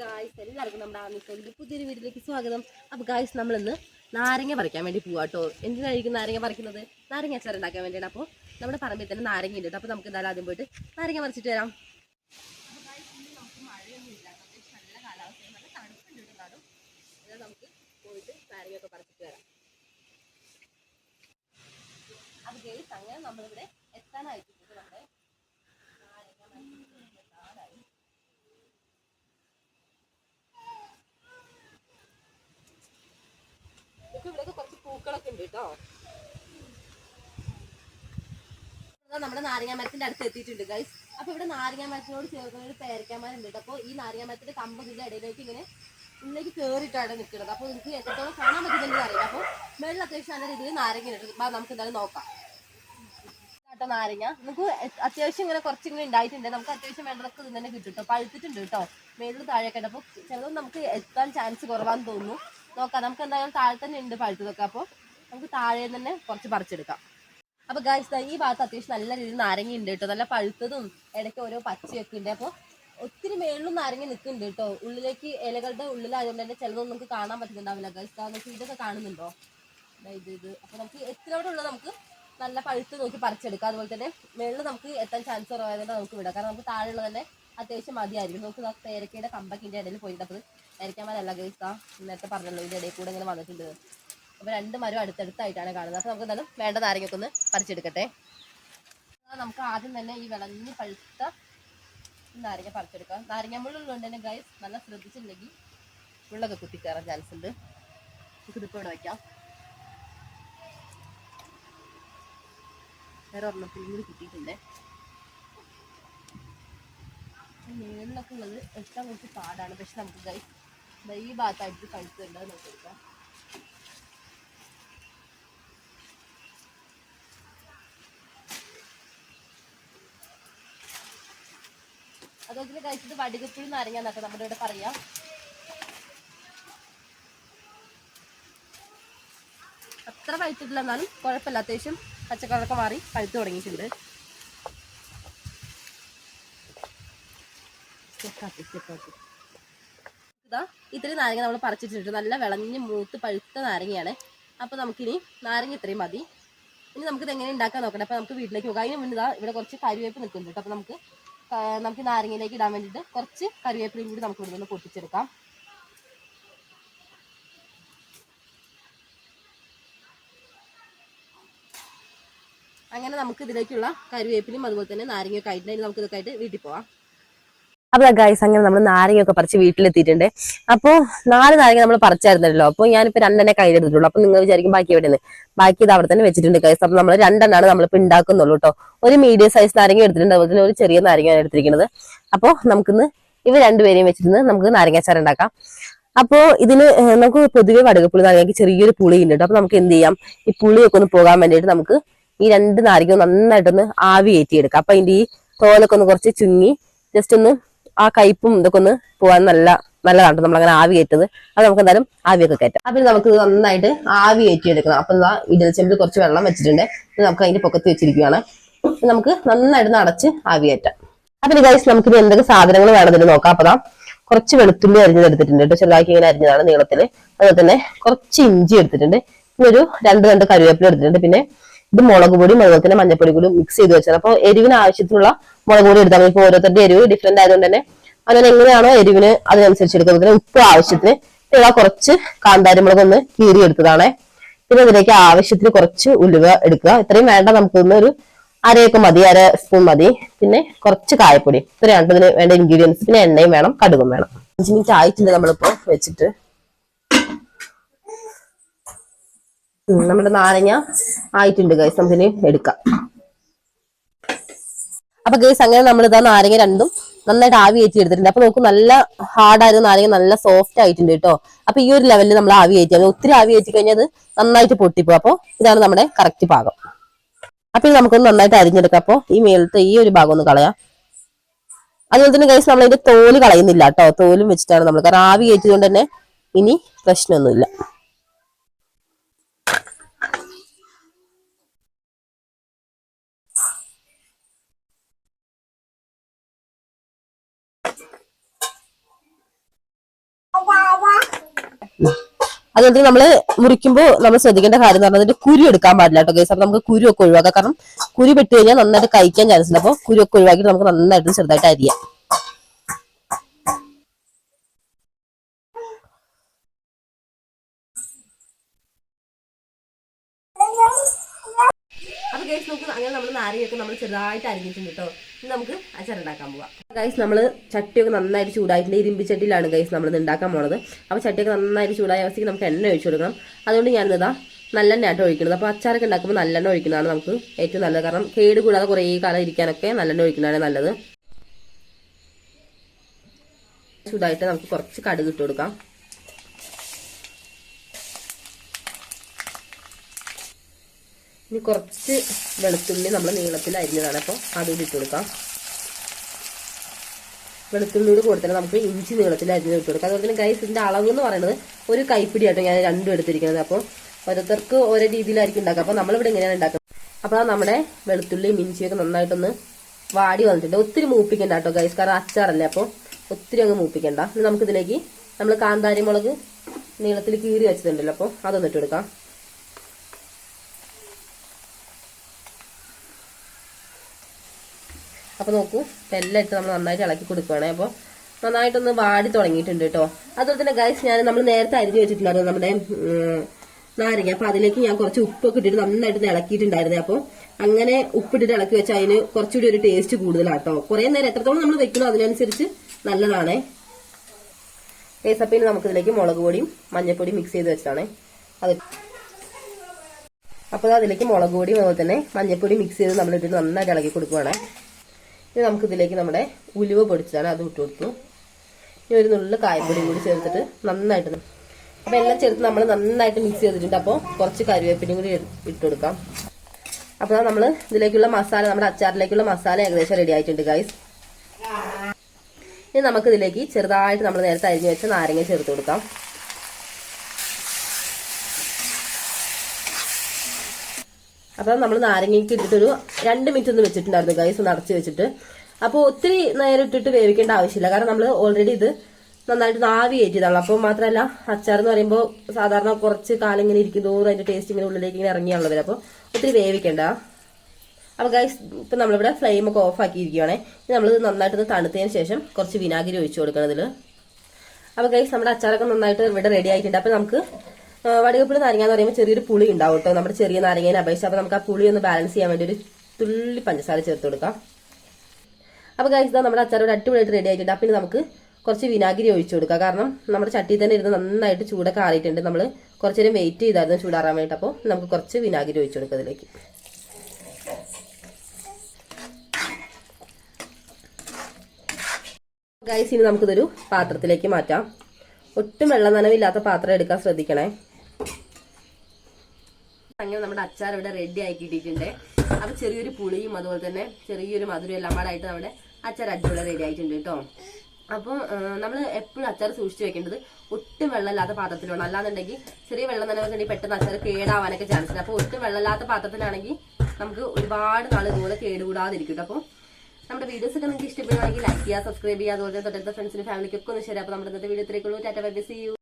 Guys എല്ലാവർക്കും നമ്മുടെ ആമിസോളിന്റെ പുതിയൊരു വീട്ടിലേക്ക് സ്വാഗതം. അപ്പോൾ ഗായ്സ് നമ്മളിന്ന് നാരങ്ങ പറിക്കാൻ വേണ്ടി പോവാം കേട്ടോ എന്തിനായിരിക്കും നാരങ്ങ പറിക്കുന്നത്? നാരങ്ങ അച്ചാർ ഉണ്ടാക്കാൻ വേണ്ടിയാണ്. അപ്പോൾ നമ്മുടെ പറമ്പിൽ തന്നെ നാരങ്ങ ഉണ്ട് അപ്പോൾ നമുക്ക് എന്തായാലും ആദ്യം പോയിട്ട് നാരങ്ങ പറിച്ചിട്ട് വരാം. നമുക്ക് പോയിട്ട് നാരങ്ങയൊക്കെ പറിച്ചിട്ട് വരാം. അപ്പൊ ഗൈസ് അങ്ങനെ നമ്മളിവിടെ എത്താനായിട്ടുണ്ട് നമ്മുടെ നാരങ്ങ മരത്തിൽ എത്താനായി ഇപ്പൊ ഇവിടെയൊക്കെ കുറച്ച് കേട്ടോ. നമ്മുടെ നാരങ്ങ മരത്തിന്റെ അടുത്ത് എത്തിയിട്ടുണ്ട് ഗൈസ് അപ്പൊ ഇവിടെ നാരങ്ങ മരത്തിനോട് ചേർക്കുന്ന ഒരു പേരക്കാമരുണ്ട് ഉണ്ട് അപ്പൊ ഈ നാരങ്ങ മരത്തിന്റെ കമ്പ് ഇതിന്റെ ഇടയിലേക്ക് ഇങ്ങനെ ഉള്ളിലേക്ക് കേറിയിട്ടാണ് നിൽക്കുന്നത്. അപ്പൊ എനിക്ക് എത്രത്തോളം കാണാൻ പറ്റുന്നുണ്ടെന്ന് അറിയില്ല. അപ്പൊ മേളിൽ അത്യാവശ്യം നല്ല രീതിയിൽ നാരങ്ങ അപ്പൊ നമുക്ക് എന്തായാലും നോക്കാം. നാരങ്ങ. നമുക്ക് അത്യാവശ്യം ഇങ്ങനെ കുറച്ചിങ്ങനെ ഉണ്ടായിട്ടുണ്ട്. നമുക്ക് അത്യാവശ്യം വേണ്ടതൊക്കെ ഇത് തന്നെ കിട്ടും കേട്ടോ. പഴുത്തിട്ടുണ്ട് കേട്ടോ. മേളിൽ താഴെയൊക്കെ അപ്പോൾ ചിലത് നമുക്ക് എത്താൻ ചാൻസ് കുറവാന്ന് തോന്നുന്നു. നോക്കാം. നമുക്ക് എന്തായാലും താഴെ തന്നെ ഉണ്ട് പഴുത്തതൊക്കെ. അപ്പോൾ നമുക്ക് താഴെ തന്നെ കുറച്ച് പറിച്ചെടുക്കാം. അപ്പൊ ഗായ്സ് ഈ ഭാഗത്ത് അത്യാവശ്യം നല്ല രീതിയിൽ നാരങ്ങ ഉണ്ട് കേട്ടോ നല്ല പഴുത്തതും ഇടയ്ക്ക് ഓരോ പച്ചയൊക്കെ ഉണ്ട്. അപ്പോൾ ഒത്തിരി മേളിലും നാരങ്ങ നിൽക്കുന്നുണ്ട് കേട്ടോ ഉള്ളിലേക്ക് ഇലകളുടെ ഉള്ളിലായതുകൊണ്ട് തന്നെ ചിലതൊന്നും നമുക്ക് കാണാൻ പറ്റുന്നുണ്ടാവില്ല. ഗൈസ് കാരണം ഇതൊക്കെ കാണുന്നുണ്ടോ? ഇത് ഇത്. അപ്പൊ നമുക്ക് എത്രയോടെ ഉള്ളത് നമുക്ക് നല്ല പഴുത്ത് നോക്കി പറിച്ചെടുക്കാം. അതുപോലെ തന്നെ മേളിൽ നമുക്ക് എത്താൻ ചാൻസ് കുറവായതുകൊണ്ട് നമുക്ക് വിടാം. കാരണം നമുക്ക് താഴെയുള്ള തന്നെ അത്യാവശ്യം മതിയായിരിക്കും. നമുക്ക് പേരക്കയുടെ കമ്പക്കിന്റെ ഇടയിൽ പോയിട്ട് അപ്പോൾ പേരക്കാമരല്ല ഗൈസ് നേരത്തെ പറഞ്ഞല്ലോ ഇതിന്റെ ഇടയിൽ കൂടെ ഇങ്ങനെ വന്നിട്ടുണ്ട്. അപ്പൊ രണ്ട് മരം അടുത്തടുത്തായിട്ടാണ് കാണുന്നത്. അപ്പൊ നമുക്ക് എന്തായാലും വേണ്ട നാരങ്ങയൊക്കെ ഒന്ന് പറിച്ചെടുക്കട്ടെ നമുക്ക് ആദ്യം തന്നെ ഈ വിളഞ്ഞ് പഴുത്ത നാരങ്ങ പറിച്ചെടുക്കാം. നാരങ്ങ മുള്ളുള്ളതുകൊണ്ട് തന്നെ ഗൈസ് നല്ല ശ്രദ്ധിച്ചില്ലെങ്കിൽ മുള്ളൊക്കെ കുത്തിക്കയറാൻ ചാൻസ് ഉണ്ട്. നമുക്കിതിപ്പോൾ ഇവിടെ വയ്ക്കാം വേറെ ഒരെണ്ണത്തിൽ കൂടി കിട്ടിയിട്ടുണ്ട് മേളിലൊക്കെ ഉള്ളത് എത്താൻ കുറച്ച് പാടാണ്. പക്ഷെ നമുക്ക് ഗൈസ് ഈ ഭാഗത്തായിട്ട് അത് നമുക്ക് എടുക്കാം അതുപോലെ കഴിച്ചത് വടുകപ്പുഴി നാരങ്ങ എന്നൊക്കെ നമ്മുടെ ഇവിടെ പറയാം. അത്ര പഴുത്തിട്ടില്ല എന്നാലും കുഴപ്പമില്ല. അത്യാവശ്യം പച്ചക്കളറൊക്കെ മാറി പഴുത്ത് തുടങ്ങിയിട്ടുണ്ട്. ഇതാ ഇത്രയും നാരങ്ങ നമ്മൾ പറിച്ചിട്ടുണ്ട്. നല്ല വിളഞ്ഞ് മൂത്ത് പഴുത്ത നാരങ്ങയാണ്. അപ്പോൾ നമുക്കിനി നാരങ്ങ ഇത്രയും മതി. ഇനി നമുക്കിത് എങ്ങനെ ഉണ്ടാക്കാൻ നോക്കണം അപ്പോൾ നമുക്ക് വീട്ടിലേക്ക് പോകാം. അതിന് മുന്നേ ഇതാ ഇവിടെ കുറച്ച് കരുവേപ്പ് നിൽക്കുന്നുണ്ട് അപ്പൊ നമുക്ക് നമുക്ക് നാരങ്ങയിലേക്ക് ഇടാൻ വേണ്ടിയിട്ട് കുറച്ച് കറിവേപ്പിലയും കൂടി നമുക്ക് ഇവിടെ നിന്ന് പൊട്ടിച്ചെടുക്കാം. അങ്ങനെ നമുക്ക് ഇതിലേക്കുള്ള കറിവേപ്പിലയും അതുപോലെ തന്നെ നാരങ്ങയൊക്കെ ആയിട്ട് ഇനി നമുക്ക് ഇതൊക്കെ ആയിട്ട് വീട്ടിൽ പോവാം. അപ്പൊ ഗൈസ് അങ്ങനെ നമ്മൾ നാരങ്ങയൊക്കെ പറിച്ച് വീട്ടിലെത്തിയിട്ടുണ്ട്. അപ്പോൾ നാല് നാരങ്ങ നമ്മൾ പറിച്ചായിരുന്നല്ലോ. അപ്പോൾ ഞാനിപ്പോൾ രണ്ടെണ്ണേ കയ്യിലെടുത്തിട്ടുള്ളൂ. അപ്പൊ നിങ്ങൾ വിചാരിക്കും ബാക്കി എവിടെ നിന്ന് ബാക്കി ഇത് അവിടെ തന്നെ വെച്ചിട്ടുണ്ട് ഗൈസ് അപ്പൊ നമ്മൾ രണ്ടെണ്ണാണ് നമ്മളിപ്പോൾ ഉണ്ടാക്കുന്നുള്ളൂ കേട്ടോ ഒരു മീഡിയം സൈസ് നാരങ്ങ എടുത്തിട്ടുണ്ട്. അതുപോലെ തന്നെ ഒരു ചെറിയ നാരങ്ങയാണ് എടുത്തിരിക്കുന്നത്. അപ്പോൾ നമുക്കിന്ന് ഇവ രണ്ടുപേരെയും വെച്ചിട്ട് നമുക്ക് നാരങ്ങാച്ചാർ ഉണ്ടാക്കാം അപ്പോൾ ഇതിന് നമുക്ക് പൊതുവെ വടകപ്പുളി നാരങ്ങയ്ക്ക് ചെറിയൊരു പുളി ഉണ്ട് കേട്ടോ അപ്പൊ നമുക്ക് എന്ത് ചെയ്യാം? ഈ പുളിയൊക്കെ ഒന്ന് പോകാൻ വേണ്ടിയിട്ട് നമുക്ക് ഈ രണ്ട് നാരങ്ങ നന്നായിട്ടൊന്ന് ആവി ഏറ്റിയെടുക്കാം അപ്പൊ അതിന്റെ ഈ തോലൊക്കെ ഒന്ന് കുറച്ച് ചുങ്ങി ജസ്റ്റ് ഒന്ന് ആ കയ്പും ഇതൊക്കെ ഒന്ന് പോകാൻ നല്ല നല്ലതാണ് നമ്മൾ അങ്ങനെ ആവി കയറ്റത്. അത് നമുക്ക് എന്തായാലും ആവിയൊക്കെ കയറ്റാം. അപ്പൊ നമുക്ക് നന്നായിട്ട് ആവി കയറ്റി എടുക്കണം അപ്പൊ ഇതാ ഇടൽ ചെമ്പിൽ കുറച്ച് വെള്ളം വെച്ചിട്ടുണ്ട്. നമുക്ക് അതിന്റെ പൊക്കത്ത് വെച്ചിരിക്കുകയാണ്. നമുക്ക് നന്നായിട്ട് അടച്ച് ആവി കയറ്റാം. അപ്പൊ ഗൈസ് നമുക്ക് ഇനി എന്തൊക്കെ സാധനങ്ങൾ വേണമെന്ന് നോക്കാം. അപ്പൊ കുറച്ച് വെളുത്തുള്ളി അരിഞ്ഞെടുത്തിട്ടുണ്ട് കേട്ടോ ചെറുതാക്കി ഇങ്ങനെ അരിഞ്ഞതാണ് നീളത്തിൽ. അതുപോലെ തന്നെ കുറച്ച് ഇഞ്ചി എടുത്തിട്ടുണ്ട്. പിന്നെ ഒരു രണ്ട് രണ്ട് കറിവേപ്പില എടുത്തിട്ടുണ്ട്. പിന്നെ ഇത് മുളക് പൊടിയും അതുപോലെ തന്നെ മഞ്ഞപ്പൊടി കൂടി മിക്സ് ചെയ്ത് വെച്ചാൽ അപ്പോൾ എരിവിന് ആവശ്യത്തിനുള്ള മുളക് പൊടി എടുത്താൽ ഇപ്പൊ ഓരോരുത്തരുടെ എരിവ് ഡിഫറെന്റ് ആയതുകൊണ്ട് തന്നെ. അങ്ങനെ എങ്ങനെയാണോ എരിവിന് അതിനനുസരിച്ച് എടുക്കുന്നത്. പിന്നെ ഉപ്പ് ആവശ്യത്തിന് പിന്നെ കുറച്ച് കാന്താരി മുളക് ഒന്ന് കീറി എടുത്തതാണ്. പിന്നെ ഇതിലേക്ക് ആവശ്യത്തിന് കുറച്ച് ഉലുവ എടുക്കുക. ഇത്രയും വേണ്ട നമുക്കൊന്ന് ഒരു അരയൊക്കെ മതി അര സ്പൂൺ മതി. പിന്നെ കുറച്ച് കായപ്പൊടി. ഇത്രയാണ് ഇതിന് വേണ്ട ഇൻഗ്രീഡിയൻസ് പിന്നെ എണ്ണയും വേണം കടുകും വേണം. അഞ്ച് മിനിറ്റ് ആയിട്ടുണ്ട് നമ്മളിപ്പോ വെച്ചിട്ട്. നമ്മുടെ നാരങ്ങ ആയിട്ടുണ്ട് ഗൈസ് നമുക്കിനി എടുക്കാം. അപ്പൊ ഗൈസ് അങ്ങനെ നമ്മൾ ഇതാ നാരങ്ങ രണ്ടും നന്നായിട്ട് ആവി കയറ്റി എടുത്തിട്ടുണ്ട് അപ്പൊ നമുക്ക് നല്ല ഹാർഡായിരുന്നു നാരങ്ങ നല്ല സോഫ്റ്റ് ആയിട്ടുണ്ട് കേട്ടോ അപ്പൊ ഈ ഒരു ലെവലിൽ നമ്മൾ ആവി കയറ്റി ഒത്തിരി ആവി കയറ്റി കഴിഞ്ഞാൽ അത് നന്നായിട്ട് പൊട്ടിപ്പോ അപ്പൊ ഇതാണ് നമ്മുടെ കറക്റ്റ് ഭാഗം അപ്പൊ ഇത് നമുക്കൊന്ന് നന്നായിട്ട് അരിഞ്ഞെടുക്കാം. അപ്പൊ ഈ മേലത്തെ ഈ ഒരു ഭാഗം ഒന്ന് കളയാം. അതുപോലെ തന്നെ ഗൈസ് നമ്മൾ ഇതിന്റെ തോൽ കളയുന്നില്ല കേട്ടോ തോലും വെച്ചിട്ടാണ് നമ്മൾ കാരണം ആവി കയറ്റിയതുകൊണ്ട് തന്നെ ഇനി പ്രശ്നമൊന്നുമില്ല. അതുകൊണ്ട് നമ്മൾ മുറിക്കുമ്പോൾ നമ്മൾ ശ്രദ്ധിക്കേണ്ട കാര്യം എന്ന് പറഞ്ഞാൽ അതിന്റെ കുരു എടുക്കാൻ പാടില്ല കേട്ടോ അപ്പൊ നമുക്ക് കുരു ഒക്കെ ഒഴിവാക്കാം. കാരണം കുരു പെട്ട് കഴിഞ്ഞാൽ നന്നായിട്ട് കഴിക്കാൻ ചാൻസ് ഉണ്ട്. അപ്പോൾ കുരു ഒക്കെ ഒഴിവാക്കിയിട്ട് നമുക്ക് നന്നായിട്ട് ചെറുതായിട്ട് അരിയാം. നാരങ്ങയൊക്കെ നമ്മൾ ചെറുതായിട്ട് അരിഞ്ഞിട്ടുണ്ട് കേട്ടോ ഇനി നമുക്ക് അച്ചാർ ഉണ്ടാക്കാൻ പോവാം. ഗൈസ് നമ്മൾ ചട്ടിയൊക്കെ നന്നായിട്ട് ചൂടായിട്ടുണ്ട്. ഇരുമ്പി ചട്ടിയിലാണ് ഗൈസ് നമ്മൾ ഉണ്ടാക്കാൻ പോണത്. അപ്പോൾ ചട്ടിയൊക്കെ നന്നായിട്ട് ചൂടായ അവസ്ഥയ്ക്ക് നമുക്ക് എണ്ണ ഒഴിച്ചു കൊടുക്കണം. അതുകൊണ്ട് ഞാനിതാ നല്ലെണ്ണ ആട്ടോ ഒഴിക്കുന്നത്. അപ്പോൾ അച്ചാറൊക്കെ ഉണ്ടാക്കുമ്പോൾ നല്ലെണ്ണ ഒഴിക്കുന്നതാണ് നമുക്ക് ഏറ്റവും നല്ലത്. കാരണം കേട് കൂടാതെ കുറേ കാലം ഇരിക്കാനൊക്കെ നല്ലെണ്ണ ഒഴിക്കുന്നതാണ് നല്ലത്. ചൂടായിട്ട് നമുക്ക് കുറച്ച് കടുക് ഇട്ട് കൊടുക്കാം. ഇനി കുറച്ച് വെളുത്തുള്ളി നമ്മൾ നീളത്തിൽ അരിഞ്ഞതാണ്. അപ്പോൾ അതുകൂടി ഇട്ട് കൊടുക്കാം. വെളുത്തുള്ളിയോട് കൂടെ തന്നെ നമുക്ക് ഇഞ്ചി നീളത്തിൽ അരിഞ്ഞ് ഇട്ട് കൊടുക്കാം. അതുപോലെ തന്നെ ഗൈസ് ഇതിന്റെ അളവ് എന്ന് പറയുന്നത് ഒരു കൈപ്പിടി ആട്ടോ ഞാൻ രണ്ടും എടുത്തിരിക്കുന്നത്. അപ്പോൾ ഓരോരുത്തർക്ക് ഓരോ രീതിയിലായിരിക്കും ഉണ്ടാക്കുക. അപ്പോൾ നമ്മളിവിടെ ഇങ്ങനെയാണ് ഉണ്ടാക്കുന്നത്. അപ്പോൾ നമ്മുടെ വെളുത്തുള്ളിയും ഇഞ്ചിയൊക്കെ നന്നായിട്ടൊന്ന് വാടി വന്നിട്ടുണ്ട്. ഒത്തിരി മൂപ്പിക്കണ്ട കേട്ടോ ഗൈസ് കാരണം അച്ചാറല്ലേ? അപ്പോൾ ഒത്തിരി അങ്ങ് മൂപ്പിക്കണ്ട. ഇനി നമുക്കിതിലേക്ക് നമ്മൾ കാന്താരി മുളക് നീളത്തിൽ കീറി വെച്ചിട്ടുണ്ടല്ലോ. അപ്പോൾ അതൊന്നിട്ട് കൊടുക്കാം. അപ്പൊ നോക്കൂ എല്ലാം ഇട്ട് നമ്മൾ നന്നായിട്ട് ഇളക്കി കൊടുക്കുവാണേ. അപ്പൊ നന്നായിട്ടൊന്ന് വാടി തുടങ്ങിയിട്ടുണ്ട് കേട്ടോ. അതുപോലെ തന്നെ ഗൈസ് ഞാൻ നമ്മൾ നേരത്തെ അരിഞ്ഞു വെച്ചിട്ടുണ്ടായിരുന്നു നമ്മുടെ നാരങ്ങ. അപ്പൊ അതിലേക്ക് ഞാൻ കുറച്ച് ഉപ്പൊക്കെ ഇട്ടിട്ട് നന്നായിട്ട് ഇളക്കിയിട്ടുണ്ടായിരുന്നേ. അപ്പൊ അങ്ങനെ ഉപ്പിട്ടിട്ട് ഇളക്കി വെച്ചാൽ അതിന് കുറച്ചുകൂടി ഒരു ടേസ്റ്റ് കൂടുതലാട്ടോ. കുറെ നേരം എത്രത്തോളം നമ്മൾ വെക്കണോ അതിനനുസരിച്ച് നല്ലതാണ്. ഏസപ്പിന് അപ്പൊ ഇനി നമുക്കിതിലേക്ക് മുളക് പൊടിയും മഞ്ഞപ്പൊടിയും മിക്സ് ചെയ്ത് വെച്ചതാണേ. അത് അപ്പോൾ അതിലേക്ക് മുളക് പൊടിയും അതുപോലെ തന്നെ മഞ്ഞപ്പൊടി മിക്സ് ചെയ്ത് നമ്മൾ നന്നായിട്ട് ഇളക്കി കൊടുക്കുവാണേ. ഇനി നമുക്ക് ഇതിലേക്ക് നമ്മുടെ ഉലുവ പൊടിച്ചതാണ് അത് ഇട്ട് കൊടുത്തു. ഇനി ഒരു നുള്ളു കായപ്പൊടിയും കൂടി ചേർത്തിട്ട് നന്നായിട്ട് അപ്പൊ എല്ലാം ചേർത്ത് നമ്മൾ നന്നായിട്ട് മിക്സ് ചെയ്തിട്ടുണ്ട്. അപ്പോൾ കുറച്ച് കറിവേപ്പിനും കൂടി ഇട്ട് കൊടുക്കാം. അപ്പോൾ നമ്മൾ ഇതിലേക്കുള്ള മസാല നമ്മുടെ അച്ചാറിലേക്കുള്ള മസാല ഏകദേശം റെഡി ആയിട്ടുണ്ട് ഗൈസ് ഇനി നമുക്ക് ഇതിലേക്ക് ചെറുതായിട്ട് നമ്മൾ നേരത്തെ അരിഞ്ഞു വെച്ച നാരങ്ങ ചേർത്ത് കൊടുക്കാം. അപ്പൊ നമ്മൾ നാരങ്ങയ്ക്ക് ഇട്ടിട്ടൊരു രണ്ട് മിനിറ്റ് ഒന്ന് വെച്ചിട്ടുണ്ടായിരുന്നു ഗൈസ് ഒന്ന് അടച്ചു വെച്ചിട്ട്. അപ്പോൾ ഒത്തിരി നേരം ഇട്ടിട്ട് വേവിക്കേണ്ട ആവശ്യമില്ല. കാരണം നമ്മൾ ഓൾറെഡി ഇത് നന്നായിട്ട് നാവി കയറ്റിയതാണ് അപ്പോൾ മാത്രമല്ല അച്ചാർ എന്ന് പറയുമ്പോൾ സാധാരണ കുറച്ച് കാലം ഇങ്ങനെ ഇരിക്കും തോറും അതിന്റെ ടേസ്റ്റ് ഇങ്ങനെ ഉള്ളിലേക്ക് ഇങ്ങനെ ഇറങ്ങിയാണല്ലോ വരും അപ്പോൾ ഒത്തിരി വേവിക്കേണ്ട. അപ്പോൾ ഗൈസ് ഇപ്പം നമ്മളിവിടെ ഫ്ലെയിം ഒക്കെ ഓഫ് ആക്കിയിരിക്കുകയാണേ. നമ്മൾ നന്നായിട്ട് തണുത്തതിന് ശേഷം കുറച്ച് വിനാഗിരി ഒഴിച്ചു കൊടുക്കണം ഇതിൽ അപ്പോൾ ഗൈസ് നമ്മുടെ അച്ചാറൊക്കെ നന്നായിട്ട് ഇവിടെ റെഡി ആയിട്ടുണ്ട്. അപ്പോൾ നമുക്ക് വടുകപ്പുളി നാരങ്ങ എന്ന് പറയുമ്പോൾ ചെറിയൊരു പുളി ഉണ്ടാവും കേട്ടോ നമ്മുടെ ചെറിയ നാരങ്ങേനെ അപേക്ഷിച്ച് അപ്പോൾ നമുക്ക് ആ പുളി ഒന്ന് ബാലൻസ് ചെയ്യാൻ വേണ്ടി ഒരു തുള്ളി പഞ്ചസാര ചേർത്ത് കൊടുക്കാം. അപ്പോൾ കഴിച്ചത് നമ്മുടെ അച്ചാർ ഒരു അടിപൊളിയായിട്ട് റെഡി ആയിട്ടുണ്ട്. അപ്പം നമുക്ക് കുറച്ച് വിനാഗിരി ഒഴിച്ചു കൊടുക്കാം. കാരണം നമ്മുടെ ചട്ടി തന്നെ ഇരുന്ന് നന്നായിട്ട് ചൂടൊക്കെ ആറിയിട്ടുണ്ട്. നമ്മൾ കുറച്ച് നേരം വെയിറ്റ് ചെയ്തായിരുന്നു ചൂടാറാൻ വേണ്ടി അപ്പോൾ നമുക്ക് കുറച്ച് വിനാഗിരി ഒഴിച്ചു കൊടുക്കുക അതിലേക്ക്. ഗൈസ് ഇനി നമുക്കിതൊരു പാത്രത്തിലേക്ക് മാറ്റാം. ഒട്ടും വെള്ളം നനവില്ലാത്ത പാത്രം എടുക്കാൻ ശ്രദ്ധിക്കണേ. അങ്ങനെ നമ്മുടെ അച്ചാർ ഇവിടെ റെഡി ആക്കി ഇട്ടിട്ടുണ്ട് അപ്പൊ ചെറിയൊരു പുളിയും അതുപോലെ തന്നെ ചെറിയൊരു മധുരം എല്ലാം പാടായിട്ട് നമ്മുടെ അച്ചാർ അടിപൊളി റെഡി ആയിട്ടുണ്ട് കേട്ടോ. അപ്പോൾ നമ്മൾ എപ്പോഴും അച്ചാർ സൂക്ഷിച്ചു വെക്കേണ്ടത് ഒട്ടും വെള്ളമില്ലാത്ത പാത്രത്തിലാണ്. അല്ലാന്നുണ്ടെങ്കിൽ ചെറിയ വെള്ളം തന്നെ നനവുണ്ടെങ്കിൽ പെട്ടെന്ന് അച്ചാർ കേടാവാനൊക്കെ ചാൻസ് ഉണ്ട്. അപ്പോൾ ഒട്ടും വെള്ളമില്ലാത്ത പാത്രത്തിലാണെങ്കിൽ നമുക്ക് ഒരുപാട് നാൾ ഇതുപോലെ കേടുകൂടാതിരിക്കും കേട്ടോ. അപ്പോൾ നമ്മുടെ വീഡിയോസ് ഒക്കെ നിങ്ങൾക്ക് ഇഷ്ടപ്പെടുകയാണെങ്കിൽ ലൈക്ക് ചെയ്യുക സബ്സ്ക്രൈബ് ചെയ്യുക അതുപോലെ തൊട്ടടുത്ത ഫ്രണ്ട്സിനും ഫാമിലിക്കൊക്കെ ഒന്ന് ശരി അപ്പോൾ നമ്മുടെ ഇന്നത്തെ വീഡിയോ ഇത്രയൊക്കെ ഉള്ളൂ. Tata by see U